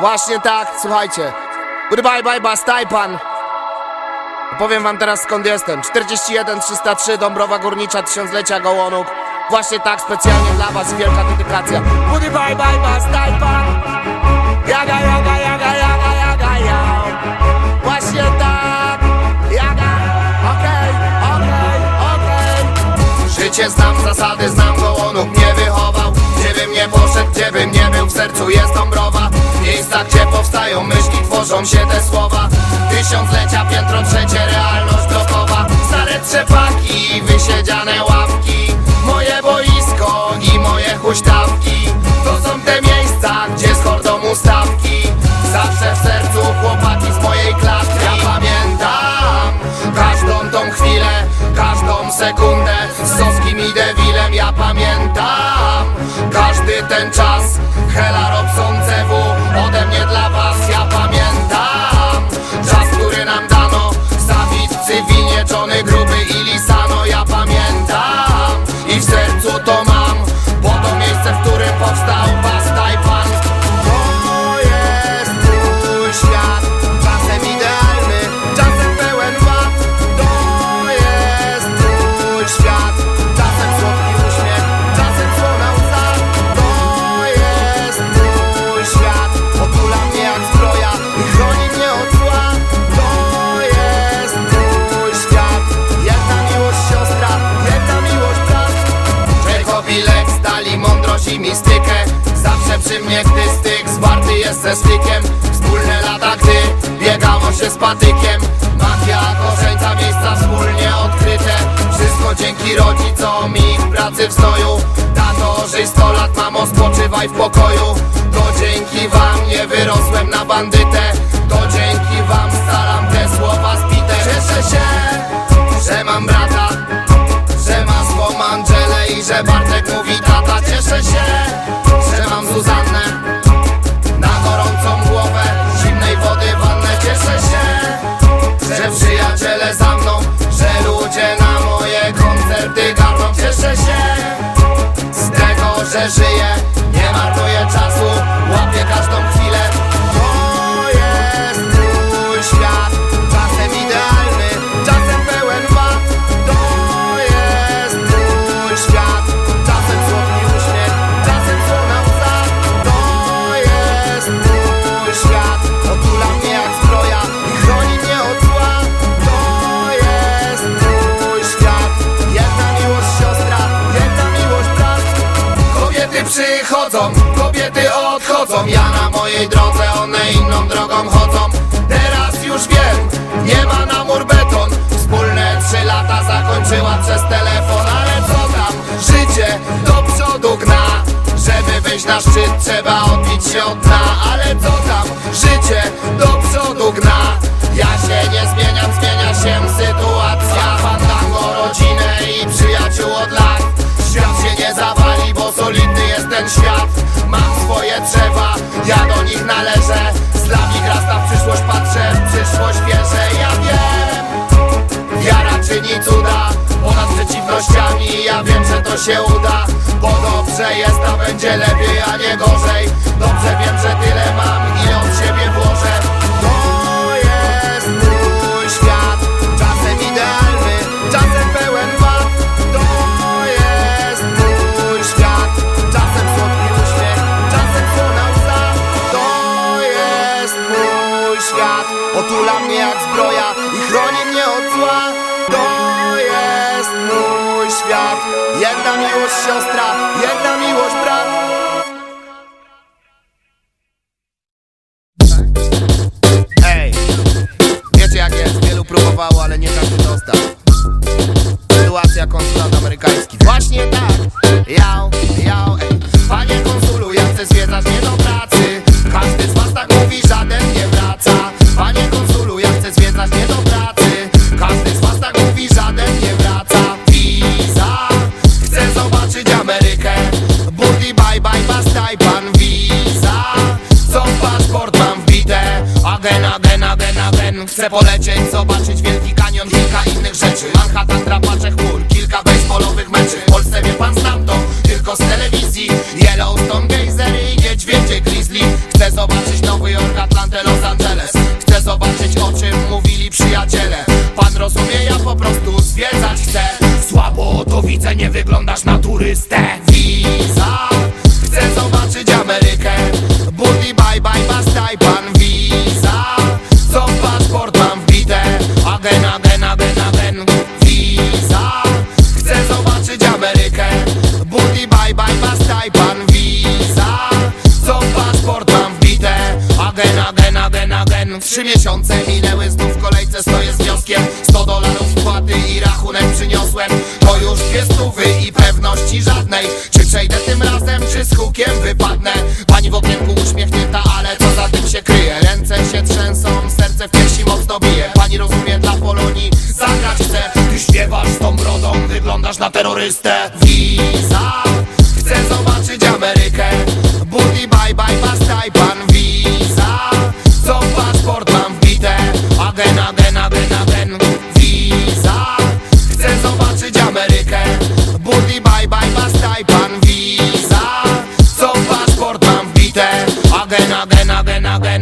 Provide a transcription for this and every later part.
Właśnie tak, słuchajcie. Goodbye, bye, bye, staj pan. Powiem wam teraz skąd jestem. 41 303 Dąbrowa Górnicza Tysiąclecia Gołonuk. Właśnie tak, specjalnie dla was wielka dedykacja. Goodbye, bye, bye, staj pan. Jaga, jaga, jaga, jaga, jaga, ja. Właśnie tak. Jaga. Okej, okej, okej. Życie znam, zasady znam, Gołonuk mnie wychował. Tworzą się te słowa. Tysiąclecia, piętro trzecie, realność blokowa. Stare trzepaki, wysiedziane ławki. Moje boisko i moje huśtawki. To są te miejsca, gdzie z hordą ustawki. Zawsze w sercu chłopaki z mojej klatki. Ja pamiętam każdą tą chwilę, każdą sekundę z Soskim i Devilem. Ja pamiętam każdy ten czas. Przy mnie, gdy styk zwarty jest ze Wspólne lata, gdy biegało się z patykiem. Magia korzeńca, miejsca wspólnie odkryte. Wszystko dzięki rodzicom i ich pracy w znoju Tato, żyj 100 lat, mamo, spoczywaj w pokoju. To dzięki wam nie wyrosłem na bandytę. To dzięki wam staram te słowa zbite. Cieszę się, że mam brata że ma swą Angelę i że Bartek mówi tata. Cieszę się, Na gorącą głowę, zimnej wody wannę Cieszę się, że przyjaciele za przychodzą, kobiety odchodzą. Ja na mojej drodze, one inną drogą chodzą. Teraz już wiem, nie ma na mur beton. Wspólne trzy lata zakończyła przez telefon Ale co tam, życie do przodu gna. Żeby wyjść na szczyt trzeba odbić się od dna. Ale co tam, życie do przodu gna. Ja się nie zmieniam, zmienia się drzewa, ja do nich należę. Z lami grasta w przyszłość patrzę, w przyszłość wierzę Ja wiem, wiara czyni cuda Ponad przeciwnościami, ja wiem, że to się uda Bo dobrze jest, a będzie lepiej, a nie gorzej. Dobrze wiem, że tyle mam, Sytuacja konsulat amerykański. Właśnie tak, jał, jał, ej. Panie konsulu, ja chcę zwiedzać nie do pracy. Każdy z was tak mówi, żaden nie wraca. Panie konsulu, ja chcę zwiedzać nie do pracy. Każdy z was tak mówi, żaden nie wraca. Visa, chcę zobaczyć Amerykę. Buddy bye bye, bastaj pan Visa Co paszport mam wbite? Again, again, again, again Chcę polecieć, zobaczyć Wielki Kanion Kilka innych rzeczy wyglądasz na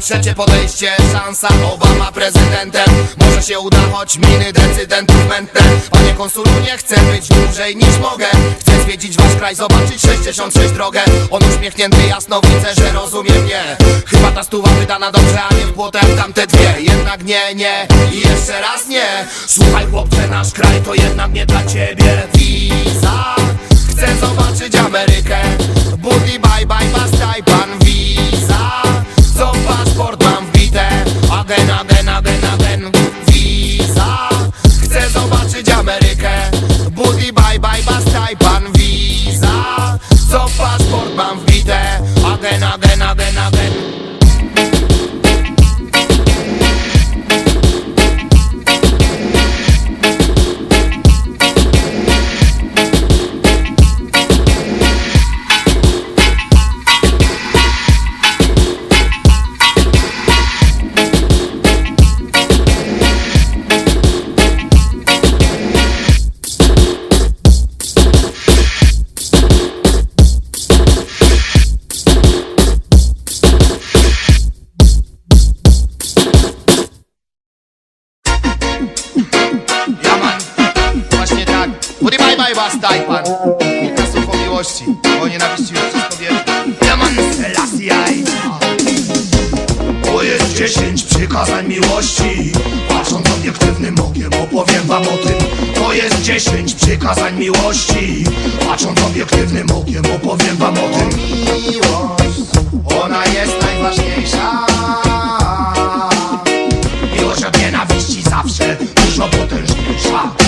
Trzecie podejście, szansa Obama prezydentem. Może się uda, choć miny decydentów mętne. Panie konsulu, nie chcę być dłużej niż mogę. Chcę zwiedzić wasz kraj, zobaczyć 66 drogę. On uśmiechnięty jasno widzę, że rozumie mnie. Chyba ta stuwa wydana dobrze, a nie w błotem tamte dwie. Jednak nie, nie i jeszcze raz nie. Słuchaj chłopcze, nasz kraj to jednak nie dla ciebie. Visa Chcę zobaczyć Amerykę. Booty miłości, o nienawiści już wszystko wiesz Ja man, Selassie. To jest dziesięć przykazań miłości. Patrząc obiektywnym okiem opowiem wam o tym. To jest dziesięć przykazań miłości. Patrząc obiektywnym okiem opowiem wam o tym. Miłość, ona jest najważniejsza. Miłość od nienawiści zawsze dużo potężniejsza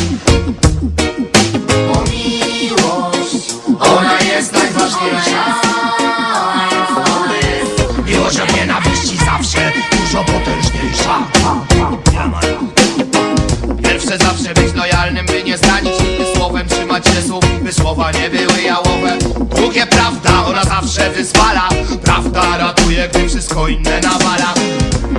słowa nie były jałowe. Drugie prawda, ona zawsze wyzwala. Prawda ratuje, gdy wszystko inne nawala.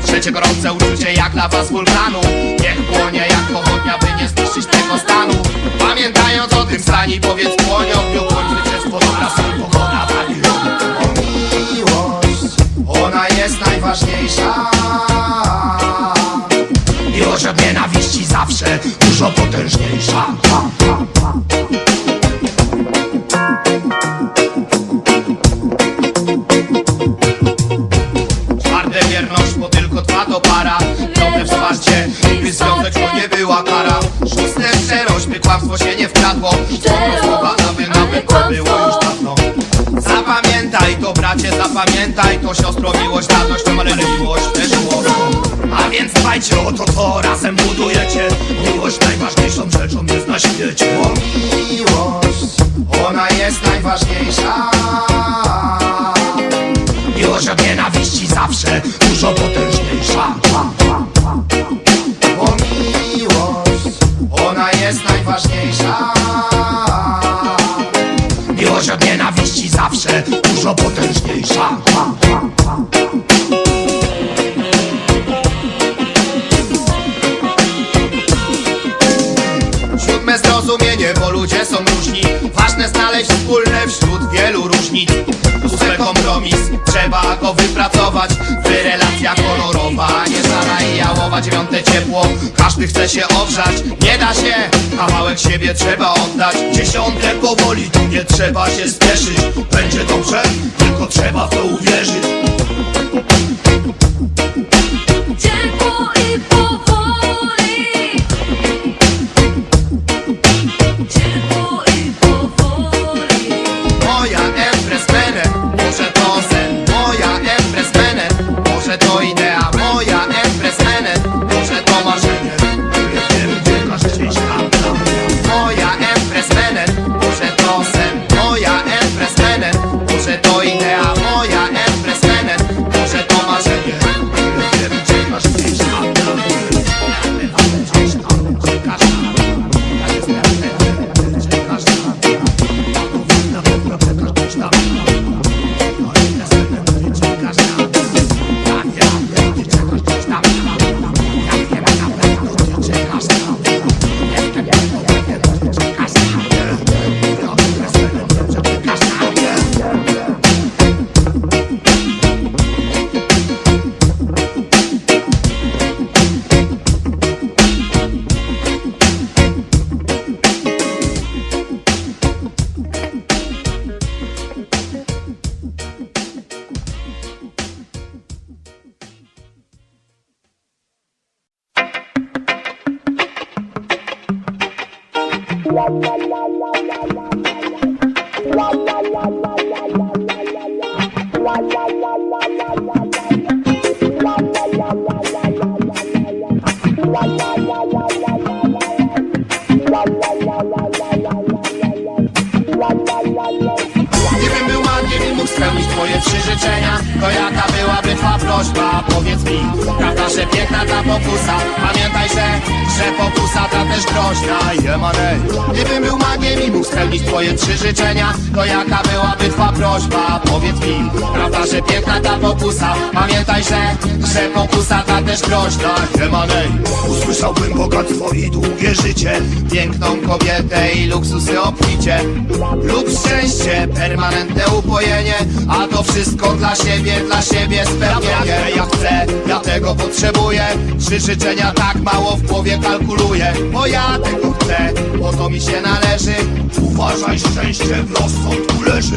Trzecie gorące uczucie jak lawa z wulkanu. Niech płonie jak pochodnia, by nie zniszczyć tego stanu. Pamiętając o tym stanie, powiedz płonie ogniu Bądź zwycięstwo dobra, sól, pogoda, wali O miłość, ona jest najważniejsza. Miłość od nienawiści zawsze dużo potężniejsza. Twarde szczerość, by kłamstwo się nie wkradło. Słowa, aby nawet to było już dawno. Zapamiętaj to bracie, zapamiętaj to siostro Miłość radością, ale miłość też łoską A więc dbajcie o to, to razem budujecie. Miłość najważniejszą rzeczą jest na świecie. Miłość, ona jest najważniejsza. Miłość od nienawiści zawsze dużo potężniejsza. miłość, ona jest najważniejsza. Miłość od nienawiści zawsze dużo potężniejsza. Siódme zrozumienie, bo ludzie są różni. Ważne znaleźć wspólne wśród wielu różnic. Ósme kompromis, trzeba go wypracować. W relacjach Dziewiąte ciepło, każdy chce się ogrzać Nie da się, kawałek siebie trzeba oddać Dziesiąte powoli, nie trzeba się spieszyć. Będzie dobrze, tylko trzeba w to uwierzyć. Ciepło i powoli Nie bym był ładnie, bym mógł spełnić twoje trzy życzenia To jaka byłaby twa prośba? Powiedz mi Prawda, że piękna ta pokusa? Pamiętaj, że, że pokusa ta też groźna. Jemanej Gdybym był magiem i mógł spełnić twoje trzy życzenia To jaka byłaby twa prośba? Powiedz mi Prawda, że piękna ta pokusa? Pamiętaj, że, że pokusa ta też groźna. Jemanej Usłyszałbym bogactwo i długie życie Piękną kobietę i luksusy obficie. Lub szczęście, permanentne upojenie A to wszystko dla siebie, dla siebie spełnienie Ja chcę, ja tego potrzebuję. Trzy życzenia tak mało w głowie kalkuluję. Bo ja tego chcę, bo to mi się należy. Uważaj, szczęście w rozsądku leży.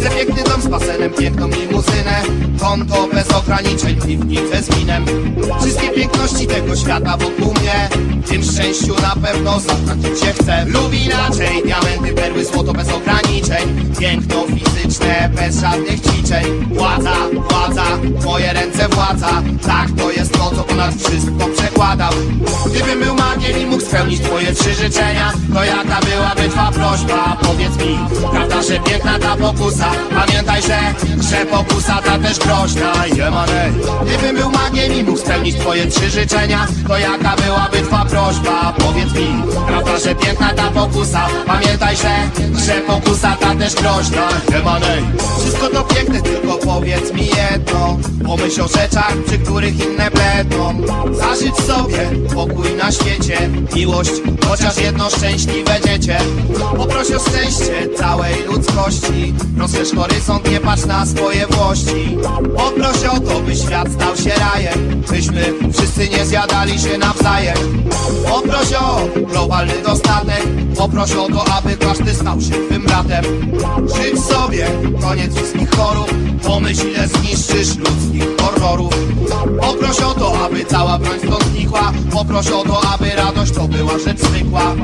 Chcę piękny dom z basenem, piękną limuzynę. Konto bez ograniczeń, piwnicę z winem. Wszystkie piękności tego świata wokół mnie. Tym szczęściu na pewno zatracić się chcę. Lub inaczej, diamenty, perły, złoto bez ograniczeń. Piękno fizyczne, bez żadnych ćwiczeń. Władza, władza, moje ręce władza Tak, to jest to, co ponad wszystko przekładam Gdybym był magiem i mógł spełnić twoje trzy życzenia To jaka byłaby twa prośba? Powiedz mi, prawda, że piękna ta pokusa? Pamiętaj, że, że pokusa ta też groźna. Jemanej. Gdybym był magiem i mógł spełnić twoje trzy życzenia To jaka byłaby twa prośba? Powiedz mi, prawda, że piękna ta pokusa? Pamiętaj, że, że pokusa ta też groźna. Jemanej. Wszystko to piękne, tylko powiedz mi jedno. Pomyśl o rzeczach, przy których inne bledną Zażyć sobie pokój na świecie. Miłość, chociaż jedno szczęśliwe dziecię. Poproś o szczęście całej ludzkości. Rozszerz horyzont, nie patrz na swoje włości. Poproś o to, by świat stał się rajem. Byśmy wszyscy nie zjadali się nawzajem. Poproś o globalny dostatek. Poproś o to, aby każdy stał się twym bratem. Żyć sobie, koniec wszystkich chorób Pomyśl ile zniszczysz ludzkich horrorów Poproś o to, aby cała broń stąd znikła Poproś o to, aby radość to była rzecz zwykła.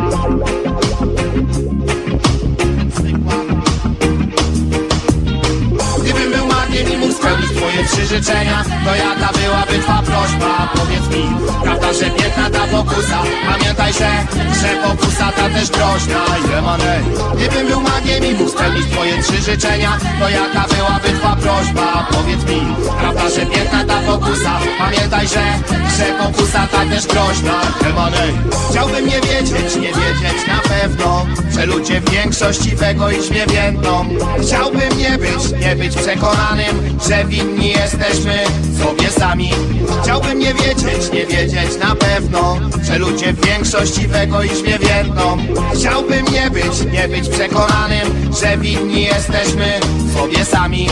Gdybym był magiem i mógł spełnić twoje trzy życzenia To jaka byłaby twa prośba? Powiedz mi Prawda, że piękna ta pokusa Pamiętaj, że, że pokusa ta też groźna Jemanej Gdybym był twoje trzy życzenia To jaka byłaby twa prośba? Powiedz mi Prawda, że piękna ta pokusa? Pamiętaj, że, że pokusa ta też groźna Jemanej Chciałbym nie wiedzieć, nie wiedzieć na pewno Że ludzie w większości w egoizmie więdną Chciałbym nie być, nie być przekonanym Że winni jesteśmy sobie sami. Chciałbym nie wiedzieć, nie wiedzieć na pewno Że ludzie w większości w egoizmie więdną Chciałbym nie być, nie być przekonanym Że winni jesteśmy sobie sami